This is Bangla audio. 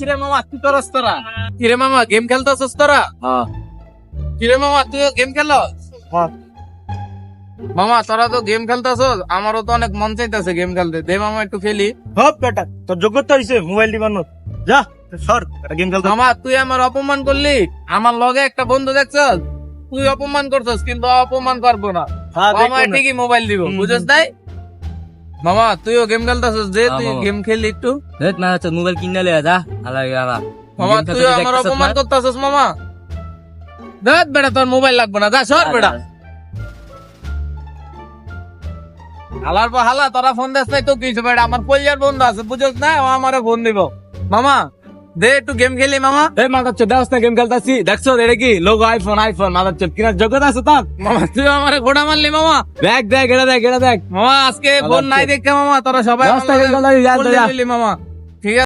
কিরে মামা তুই তোরা কিরে মামা গেম খেলতেছস তোরা? হ্যাঁ। কিরে মামা তুই গেম খেলস হ্যাঁ। মামা তোরা তো গেম খেলতেছস আমারও তো অনেক মন চাইতেছে গেম খেলতে। দে মামা একটু খেলি। হপ বেটা তোর যোগ্যতা হইছে মোবাইল দিবানোর যা সর গেম খেলতে। মামা তুই আমার অপমান করলি। আমার লগে একটা বন্ধু দেখছস? তুই অপমান করছস কিন্তু অপমান করব না। হ্যাঁ আমার ঠিকই মোবাইল দিব হুম, বুঝছস তাই? মামা তুইও গেম খেলতেছস যে হ্যাঁ, তুই। গেম খেললি একটু। দেখ না আচ্ছা মোবাইল কিনে লে যা আলা বাবা মামা তুই আমার অপমান করতেছস মামা। দেখ বেটা তোর মোবাইল লাগবে না যা সর বেটা। হালার পর হালা তোরা ফোন দিস নাই তো কিছু বেটা আমার পরিবার বন্ধু আছে বুঝছ না ও আমারে ফোন দিব। মামা দে একটু গেম খেলি মামা এই মাদার চোদ দেওয়াস না গেম খেলতাছি দেখছ এটা কি লোগো আইফোন আইফোন মাদার চোদ কিনার যোগ্যতা আছে তোর মামা তুই আমারে ঘোড়া মারলি মামা দেখ দেখ এটা দেখ এটা দেখ মামা আজকে ফোন নাই দেখে মামা তোরা সবাই রাস্তা আমার গেম লগে খেলতাছি, যা, ফোন যা। দিলি মামা